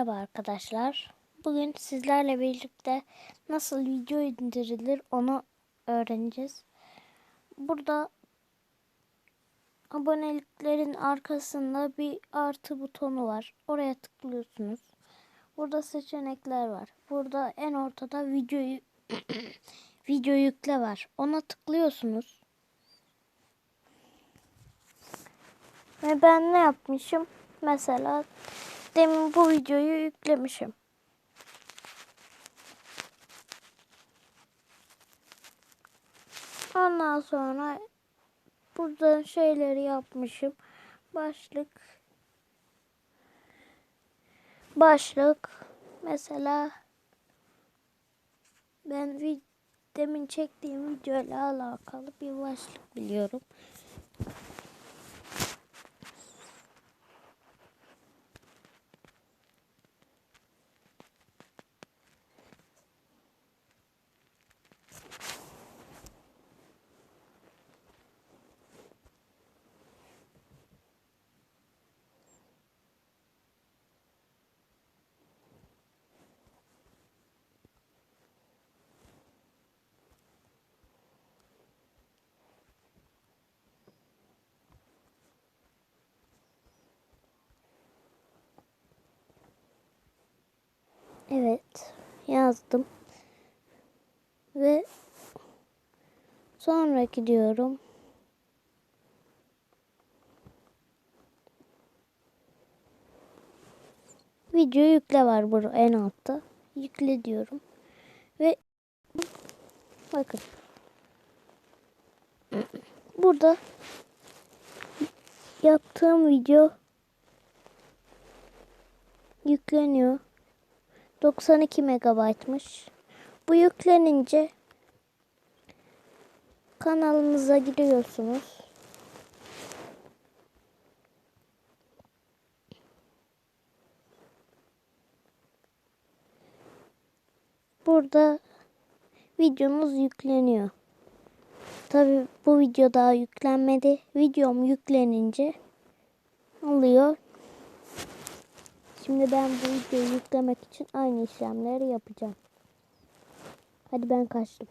Merhaba arkadaşlar. Bugün sizlerle birlikte nasıl video indirilir onu öğreneceğiz. Burada aboneliklerin arkasında bir artı butonu var. Oraya tıklıyorsunuz. Burada seçenekler var. Burada en ortada videoyu video yükle var. Ona tıklıyorsunuz. Ve ben ne yapmışım? Mesela demin bu videoyu yüklemişim. Ondan sonra burada şeyleri yapmışım. Başlık başlık mesela ben demin çektiğim videoyla alakalı bir başlık biliyorum. Yazdım. Ve sonraki diyorum. Video yükle var burada en altta. Yükle diyorum. Ve bakın. Burada yaptığım video yükleniyor. 92 megabaytmış. Bu yüklenince kanalımıza giriyorsunuz. Burada videomuz yükleniyor. Tabi bu video daha yüklenmedi. Videom yüklenince oluyor. Şimdi ben bu videoyu yüklemek için aynı işlemleri yapacağım. Hadi ben kaçtım.